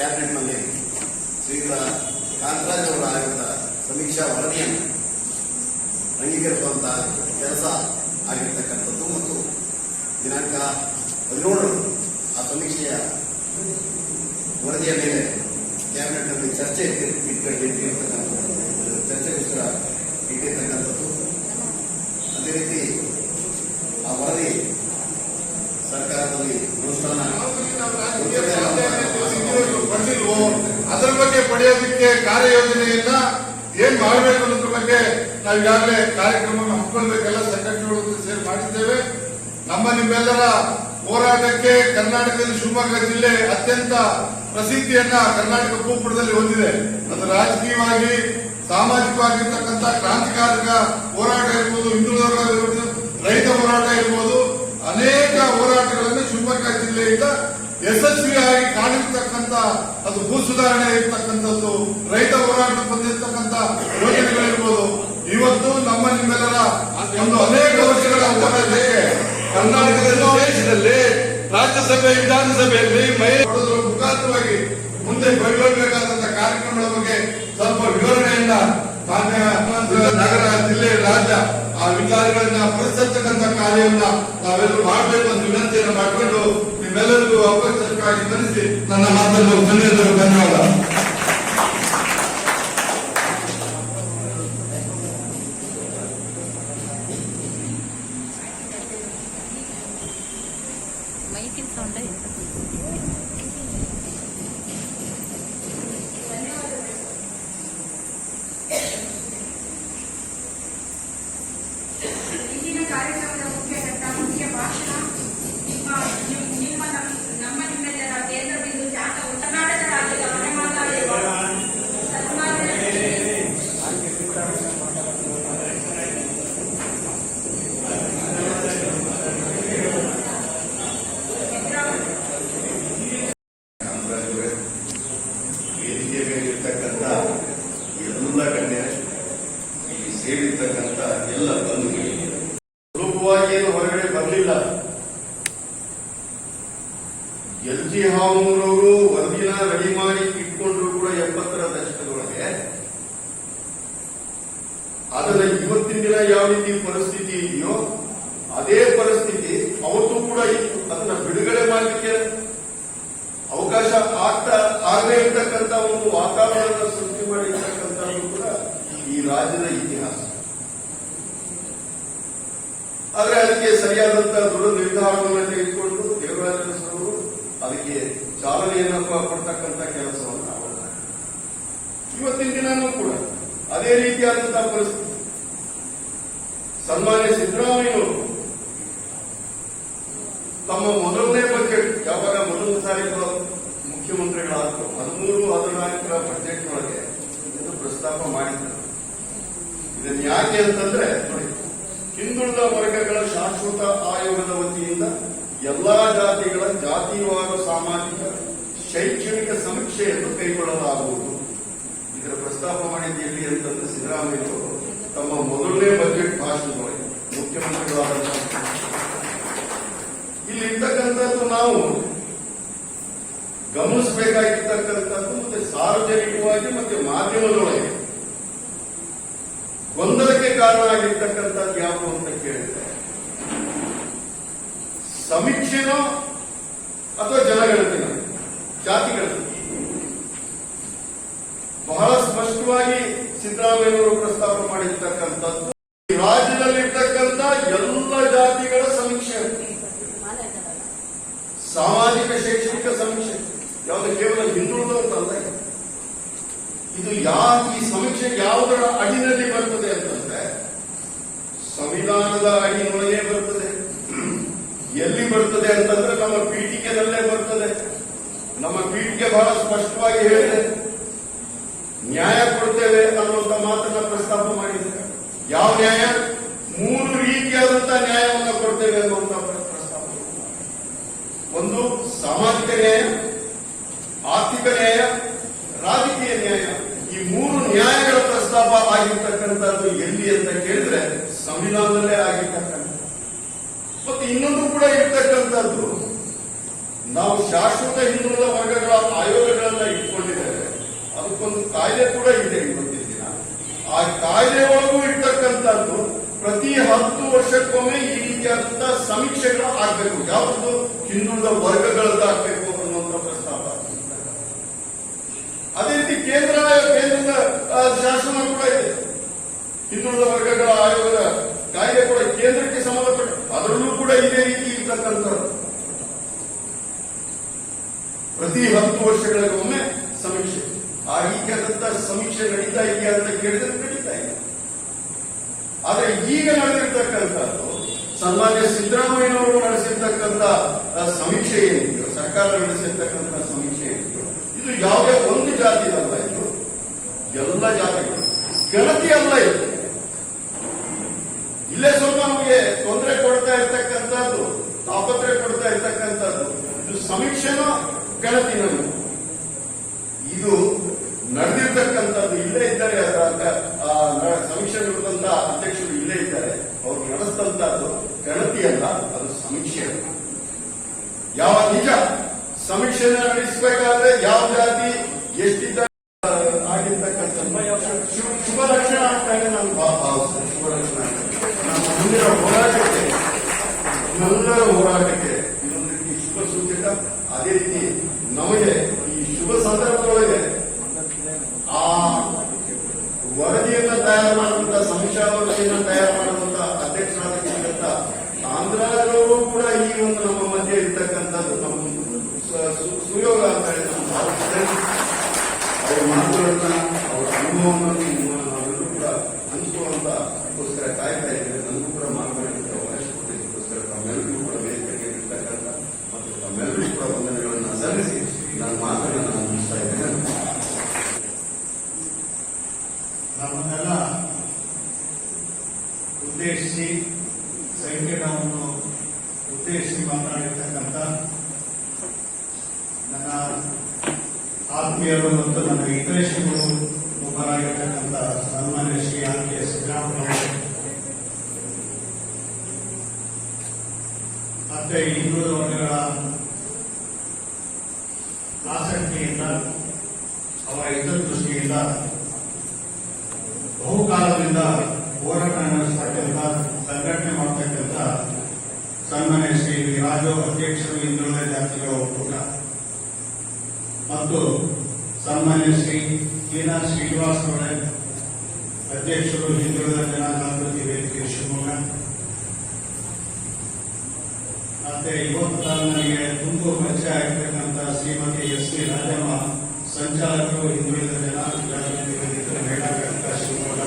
ಕ್ಯಾಬಿನೆಟ್ನಲ್ಲಿ ಶ್ರೀಯುತ ಕಾಂತರಾಜ್ ಅವರ ಆಯೋಗದ ಸಮೀಕ್ಷಾ ವರದಿಯನ್ನು ಅಂಗೀಕರಿಸುವಂತಹ ಕೆಲಸ ಆಗಿರ್ತಕ್ಕಂಥದ್ದು ಮತ್ತು ದಿನಾಂಕ ಹದಿನೇಳರಂದು ಆ ಸಮೀಕ್ಷೆಯ ವರದಿಯ ಮೇಲೆ ಕ್ಯಾಬಿನೆಟ್ನಲ್ಲಿ ಚರ್ಚೆ ಇಟ್ಟಿರ್ತಕ್ಕಂಥದ್ದು, ಚರ್ಚೆಗೋಸ್ಕರ ಇಟ್ಟಿರ್ತಕ್ಕಂಥದ್ದು. ಅದೇ ರೀತಿ ಆ ವರದಿ ಸರ್ಕಾರದಲ್ಲಿ ಅನುಷ್ಠಾನ ಅದರ ಬಗ್ಗೆ ಪಡೆಯೋದಕ್ಕೆ ಕಾರ್ಯಯೋಜನೆಯನ್ನ ಏನ್ ಮಾಡಬೇಕು ಅನ್ನೋದ್ರ ಬಗ್ಗೆ ನಾವು ಈಗಾಗಲೇ ಕಾರ್ಯಕ್ರಮವನ್ನು ಹಮ್ಮಿಕೊಳ್ಬೇಕೆಲ್ಲ ಸಂಘಟನೆಗಳು ಸೇರಿ ಮಾಡಿದ್ದೇವೆ. ನಮ್ಮ ನಿಮ್ಮೆಲ್ಲರ ಹೋರಾಟಕ್ಕೆ ಕರ್ನಾಟಕದಲ್ಲಿ ಶಿವಮೊಗ್ಗ ಜಿಲ್ಲೆ ಅತ್ಯಂತ ಪ್ರಸಿದ್ಧಿಯನ್ನ ಕರ್ನಾಟಕ ಭೂಪಟದಲ್ಲಿ ಹೊಂದಿದೆ. ಅದು ರಾಜಕೀಯವಾಗಿ, ಸಾಮಾಜಿಕವಾಗಿರ್ತಕ್ಕಂಥ ಕ್ರಾಂತಿಕಾರಕ ಹೋರಾಟ ಇರ್ಬೋದು ಹಿಂದೂ ರೈತ ಹೋರಾಟ ಇರ್ಬೋದು. ಅನೇಕ ಹೋರಾಟಗಳನ್ನು ಶಿವಮೊಗ್ಗ ಜಿಲ್ಲೆಯಿಂದ ಯಶಸ್ವಿಯಾಗಿ ಕಾಣಿರ್ತಕ್ಕಂಥ ಅದು ಭೂ ಸುಧಾರಣೆ ಇರ್ತಕ್ಕಂಥದ್ದು ರೈತ ಹೋರಾಟ ಬಂದಿರತಕ್ಕಂಥ ಯೋಜನೆಗಳಿರ್ಬೋದು. ಇವತ್ತು ನಮ್ಮ ನಿಮ್ಮೆಲ್ಲರ ಒಂದು ಅನೇಕ ವರ್ಷಗಳ ಕರ್ನಾಟಕದಲ್ಲಿ ದೇಶದಲ್ಲಿ ರಾಜ್ಯಸಭೆ, ವಿಧಾನಸಭೆಯಲ್ಲಿ ಮಹಿಳೆ ಕೊಡೋದ್ರ ಮುಖಾಂತರವಾಗಿ ಮುಂದೆ ಕೈಗೊಳ್ಳಬೇಕಾದಂತ ಕಾರ್ಯಕ್ರಮಗಳ ಬಗ್ಗೆ ಸ್ವಲ್ಪ ವಿವರಣೆಯನ್ನ ನಗರ ಜಿಲ್ಲೆ ರಾಜ್ಯ ಆ ವಿಚಾರಗಳನ್ನ ಪರಿಸರ್ತಕ್ಕಂಥ ಕಾರ್ಯವನ್ನ ನಾವೆಲ್ಲರೂ ಮಾಡಬೇಕು ಅಂತ ವಿನಂತಿಯನ್ನು ಮಾಡಿಕೊಂಡು ನಿಮ್ಮೆಲ್ಲರಿಗೂ ಅವಕಾಶಕ್ಕಾಗಿ ಮನಸ್ಸಿ ನನ್ನ ಮಾತನ್ನು ಧನ್ಯವಾದ ಧನ್ಯವಾದ ಮೈಕಿನ ಸೌಂಡ ಇಂದಿನ ಎಲ್ ಜಿ ಹಾವೂರವರು ವರದಿನ ರೆಡಿ ಮಾಡಿ ಇಟ್ಕೊಂಡ್ರು ಕೂಡ ಎಪ್ಪತ್ತರ ದಶಕದೊಳಗೆ. ಅದರ ಇವತ್ತಿನ ದಿನ ಯಾವ ರೀತಿ ಪರಿಸ್ಥಿತಿ ಇದೆಯೋ, ಅದೇ ಪರಿಸ್ಥಿತಿ ಅವತ್ತು ಕೂಡ ಇತ್ತು. ಅದನ್ನ ಬಿಡುಗಡೆ ಮಾಡಲಿಕ್ಕೆ ಅವಕಾಶ ಆಗ್ತಾ ಆಗದೇ ಇರತಕ್ಕಂತ ಒಂದು ವಾತಾವರಣ ಸೃಷ್ಟಿ ಮಾಡಿರ್ತಕ್ಕಂಥದ್ದು ಕೂಡ ಈ ರಾಜ್ಯದ ಇತಿಹಾಸ. ಆದರೆ ಅದಕ್ಕೆ ಸರಿಯಾದಂತಹ ದೃಢ ನಿರ್ಧಾರವನ್ನು ತೆಗೆದುಕೊಂಡು ಅದಕ್ಕೆ ಚಾಲನೆಯನ್ನು ಕೊಡ್ತಕ್ಕಂಥ ಕೆಲಸವನ್ನು ನಾವು. ಇವತ್ತಿನ ದಿನನೂ ಕೂಡ ಅದೇ ರೀತಿಯಾದಂತಹ ಪರಿಸ್ಥಿತಿ ಸನ್ಮಾನ್ಯ ಸಿದ್ದರಾಮಯ್ಯನವರು ತಮ್ಮ ಮೊದಲನೇ ಬಜೆಟ್ ಯಾವಾಗ ಮೊದಲ ಸಾರಿ ಮುಖ್ಯಮಂತ್ರಿಗಳಾದ್ರು ಹದಿಮೂರು, ಹದಿನಾಲ್ಕರ ಬಜೆಟ್ ಒಳಗೆ ಇದನ್ನು ಪ್ರಸ್ತಾಪ ಮಾಡಿದ್ದಾರೆ ಇದನ್ನು ಯಾಕೆ ಅಂತಂದ್ರೆ ಹಿಂದುಳಿದ ವರ್ಗಗಳ ಶಾಶ್ವತ ಆಯೋಗದ ವತಿಯಿಂದ ಎಲ್ಲಾ ಜಾತಿಗಳ ಜಾತಿವಾರು ಸಾಮಾಜಿಕ ಶೈಕ್ಷಣಿಕ ಸಮೀಕ್ಷೆಯನ್ನು ಕೈಗೊಳ್ಳಲಾಗುವುದು. ಇದರ ಪ್ರಸ್ತಾಪ ಮಾಡಿದ್ದು ಅಂತಂದ್ರೆ ಸಿದ್ದರಾಮಯ್ಯವರು ತಮ್ಮ ಮೊದಲನೇ ಬಜೆಟ್ ಭಾಷಣದೊಳಗೆ ಮುಖ್ಯಮಂತ್ರಿಗಳಾದ ಇಲ್ಲಿರ್ತಕ್ಕಂಥದ್ದು ನಾವು ಗಮನಿಸಬೇಕಾಗಿರ್ತಕ್ಕಂಥದ್ದು ಮತ್ತೆ ಸಾರ್ವಜನಿಕವಾಗಿ ಮತ್ತೆ ಮಾಧ್ಯಮದೊಳಗೆ ಗೊಂದಲಕ್ಕೆ ಕಾರಣ ಆಗಿರ್ತಕ್ಕಂಥದ್ದು ಯಾವುದು ಅಂತ ಕೇಳಿದ್ರೆ ಸಮೀಕ್ಷೆನೋ ಅಥವಾ ಜನಗಣತಿನ? ಜಾತಿಗಳು ಬಹಳ ಸ್ಪಷ್ಟವಾಗಿ ಸಿದ್ದರಾಮಯ್ಯವರು ಪ್ರಸ್ತಾಪ ಮಾಡಿರ್ತಕ್ಕಂಥದ್ದು ರಾಜ್ಯದಲ್ಲಿರ್ತಕ್ಕಂಥ ಎಲ್ಲ ಜಾತಿಗಳ ಸಮೀಕ್ಷೆ. ಸಾಮಾಜಿಕ, ಶೈಕ್ಷಣಿಕ ಸಮೀಕ್ಷೆ. ಯಾವುದು ಕೇವಲ ಹಿಂದುಳಿದವಂತಲ್ಲ ಇದು. ಇದು ಯಾವ ಈ ಸಮೀಕ್ಷೆ ಯಾವುದರ ಅಡಿನಲ್ಲಿ ಬರ್ತದೆ ಅಂತಂದ್ರೆ, ಸಂವಿಧಾನದ ಅಡಿಯೊಳಗೆ ಬರ್ತದೆ. ಬರ್ತದೆ ಅಂತಂದ್ರೆ ನಮ್ಮ ಪೀಠಿಕೆನಲ್ಲೇ ಬರ್ತದೆ. ನಮ್ಮ ಪೀಠಿಕೆ ಬಹಳ ಸ್ಪಷ್ಟವಾಗಿ ಹೇಳಿದೆ. ನ್ಯಾಯ ಕೊಡ್ತೇವೆ ಅನ್ನುವಂತ ಮಾತನ್ನ ಪ್ರಸ್ತಾಪ ಮಾಡಿದೆ ಯಾವ ನ್ಯಾಯ? ಮೂರು ರೀತಿಯಾದಂತಹ ನ್ಯಾಯವನ್ನು ಕೊಡ್ತೇವೆ ಅನ್ನುವಂತ ಪ್ರಸ್ತಾಪ. ಒಂದು ಸಾಮಾಜಿಕ ನ್ಯಾಯ, ಆರ್ಥಿಕ ನ್ಯಾಯ, ರಾಜಕೀಯ ನ್ಯಾಯ. ಈ ಮೂರು ನ್ಯಾಯಗಳ ಪ್ರಸ್ತಾಪ ಆಗಿರ್ತಕ್ಕಂಥದ್ದು ಎಲ್ಲಿ ಅಂತ ಕೇಳಿದ್ರೆ ಸಂವಿಧಾನದಲ್ಲೇ ಆಗಿರ್ತಕ್ಕಂಥ ಮತ್ತೆ ಇನ್ನೊಂದು ಕೂಡ ಇರ್ತಕ್ಕಂಥದ್ದು. ನಾವು ಶಾಶ್ವತ ಹಿಂದುಳಿದ ವರ್ಗಗಳ ಆಯೋಗಗಳನ್ನ ಇಟ್ಕೊಂಡಿದ್ದೇವೆ. ಅದಕ್ಕೊಂದು ಕಾಯಿಲೆ ಕೂಡ ಇದೆ ಇವತ್ತಿನ ದಿನ. ಆ ಕಾಯಿಲೆ ಒಳಗೂ ಇರ್ತಕ್ಕಂಥದ್ದು ಪ್ರತಿ ಹತ್ತು ವರ್ಷಕ್ಕೊಮ್ಮೆ ಈ ರೀತಿಯಾದಂತಹ ಸಮೀಕ್ಷೆಗಳು ಆಗ್ಬೇಕು. ಯಾವುದು ಹಿಂದುಳಿದ ವರ್ಗಗಳದ್ದಾಗಬೇಕು ಅನ್ನುವಂತ ಪ್ರಸ್ತಾಪ. ಅದೇ ರೀತಿ ಕೇಂದ್ರ, ಕೇಂದ್ರದ ಶಾಸನ ಕೂಡ ಇದೆ. ಹಿಂದುಳಿದ ವರ್ಗಗಳ ಆಯೋಗದ ಕಾಯಿಲೆ ಕೂಡ ಕೇಂದ್ರಕ್ಕೆ ಸಂಬಂಧಪಟ್ಟ ಅದರಲ್ಲೂ ಕೂಡ ಇದೇ ರೀತಿ ಇರ್ತಕ್ಕಂಥದ್ದು ಪ್ರತಿ ಹತ್ತು ವರ್ಷಗಳಿಗೊಮ್ಮೆ ಸಮೀಕ್ಷೆ. ಆ ರೀತಿಯಾದಂತಹ ಸಮೀಕ್ಷೆ ನಡೀತಾ ಇದೆಯಾ ಅಂತ ಕೇಳಿದ್ರೆ ನಡೀತಾ ಇದೆ. ಆದ್ರೆ ಈಗ ನಡೆದಿರ್ತಕ್ಕಂಥದ್ದು, ಸನ್ಮಾನ್ಯ ಸಿದ್ದರಾಮಯ್ಯನವರು ನಡೆಸಿರ್ತಕ್ಕಂಥ ಸಮೀಕ್ಷೆ ಏನಿದೆಯೋ, ಸರ್ಕಾರ ನಡೆಸಿರ್ತಕ್ಕಂಥ ಸಮೀಕ್ಷೆ ಏನಿದೆಯೋ, ಇದು ಯಾವುದೇ ಒಂದು ಜಾತಿ ಅಲ್ಲ ಇದು. ಎಲ್ಲ ಜಾತಿಗಳು. ಗಣತಿ ಅಲ್ಲ ಇದು. ಇಲ್ಲೇ ಸ್ವಲ್ಪ ನಮಗೆ ತೊಂದರೆ ಕೊಡ್ತಾ ಇರ್ತಕ್ಕಂಥದ್ದು ತಾಪತ್ರೆ ಕೊಡ್ತಾ ಇರ್ತಕ್ಕಂಥದ್ದು. ಇದು ಸಮೀಕ್ಷೆನೋ ಗಣತಿನೋ ಇದು ನಡೆದಿರ್ತಕ್ಕಂಥದ್ದು ಇಲ್ಲೇ ಇದ್ದಾರೆ ಅದರ ಸಮೀಕ್ಷೆ ನಡೆದಂತ ಅಧ್ಯಕ್ಷರು ಇಲ್ಲೇ ಇದ್ದಾರೆ. ಅವರು ನಡೆಸಿದಂತಹದ್ದು ಗಣತಿ ಅಲ್ಲ ಅದು ಸಮೀಕ್ಷೆ. ಅಲ್ಲ. ಯಾವ ನಿಜ? ಸಮೀಕ್ಷೆ ನಡೆಸಬೇಕಾದ್ರೆ ಯಾವ ಜಾತಿ ಎಷ್ಟಿದ್ದ ಆಗಿರ್ತಕ್ಕಂಥ ಶುಭ ಲಕ್ಷಣ ಅಂತ ನಾನು ಭಾವಿಸ್ತೇನೆ ಶುಭ ಲಕ್ಷಣ ಅಂತ. ನಮ್ಮ ಮುಂದಿನ ಹೋರಾಟಕ್ಕೆ ನಮ್ಮೆಲ್ಲರ ಹೋರಾಟಕ್ಕೆ ಇದೊಂದು ರೀತಿ ಶುಭ ಸೂಚಕ ಅದೇ ರೀತಿ ನಮಗೆ ಈ ಶುಭ ಸಂದರ್ಭದೊಳಗೆ ಆ ವರದಿಯನ್ನ ತಯಾರು ಮಾಡುವಂತ ಸಮೀಕ್ಷಾ ವರದಿಯನ್ನ ತಯಾರು ಮಾಡುವಂತಹ ಅಧ್ಯಕ್ಷರಾಗಿರ್ತಕ್ಕಂಥ ಆಂಧ್ರದವರು ಕೂಡ ಈ ಒಂದು ನಮ್ಮ ಮಧ್ಯೆ ಇರ್ತಕ್ಕಂಥದ್ದು ನಮ್ಮ ಸುಯೋಗ ಅಂತ ಹೇಳಿ ನಾನು ಭಾವಿಸ್ತೇವೆ ಅವರ ಮಾತುಗಳನ್ನ, ಅವರ ಅನುಭವವನ್ನು ನಿಮ್ಮ- ನಾವೆಲ್ಲರೂ ಕೂಡ ಹಂಚಿಕೊಳ್ಳುವಂತಕ್ಕೋಸ್ಕರ ಕಾಯ್ತಾ ಇದ್ದೇವೆ ನನಗೂ ಕೂಡ ಮಾತನಾಡಲಿಕ್ಕೆ ಅವಕಾಶ ಕೊಟ್ಟಿದ್ದಕ್ಕೋಸ್ಕರ ತಮ್ಮೆಲ್ಲರಿಗೂ ಕೂಡ ವೇದಿಕೆಗೆ ಇರ್ತಕ್ಕಂಥ ಮತ್ತು ತಮ್ಮೆಲ್ಲರಿಗೂ ಕೂಡ ವಂದನೆಗಳನ್ನು ಸಲ್ಲಿಸಿ ನನ್ನ ಮಾತನ್ನು ನಾನು ಮುಗಿಸ್ತಾ ಇದ್ದೇನೆ ನಮ್ಮನ್ನೆಲ್ಲ ಉದ್ದೇಶಿಸಿ ಸಂಕೀರ್ಣವನ್ನು ಉದ್ದೇಶಿಸಿ ಮಾತನಾಡಿರ್ತಕ್ಕಂಥ ನನ್ನ ಆತ್ಮೀಯರು ಮತ್ತು ನನ್ನ ಹಿತೈಷಿಗಳು ಒಬ್ಬರಾಗಿರ್ತಕ್ಕಂಥ ಸನ್ಮಾನ್ಯ ಶ್ರೀ ಆರ್ ಕೆ ಸಿದ್ದರಾಮಯ್ಯ ಮತ್ತೆ ಹಿಂದುಳಿದ ವರ್ಗಗಳ ಆಸಕ್ತಿಯಿಂದ, ಅವರ ಹಿತದೃಷ್ಟಿಯಿಂದ ಬಹುಕಾಲದಿಂದ ಹೋರಾಟ ನಡೆಸತಕ್ಕಂಥ, ಸಂಘಟನೆ ಮಾಡತಕ್ಕಂಥ ಸನ್ಮಾನ್ಯ ಶ್ರೀ ರಾಜು ಅಧ್ಯಕ್ಷರು ಹಿಂದುಳಿದ ಜಾತಿಗಳ ಒಕ್ಕೂಟ ಮತ್ತು ಸನ್ಮಾನ್ಯ ಶ್ರೀ ತೀನಾ ಶ್ರೀನಿವಾಸ್ ಅವರೇ, ಅಧ್ಯಕ್ಷರು, ಹಿಂದುಳಿದ ಜನಾಜಾಗೃತಿ ವೇದಿಕೆ ಶಿವಮೊಗ್ಗ. ಮತ್ತೆ ಇವತ್ತು ನನಗೆ ತುಂಬ ಪರಿಚಯ ಆಗಿರ್ತಕ್ಕಂಥ ಶ್ರೀಮತಿ ಎಸ್ ವಿ ರಾಜಮ್ಮ, ಸಂಚಾಲಕರು, ಹಿಂದುಳಿದ ಜನ ಜಾಗೃತಿ ವೇದಿಕೆ ಮಹಿಳಾ ಶಿವಮೊಗ್ಗ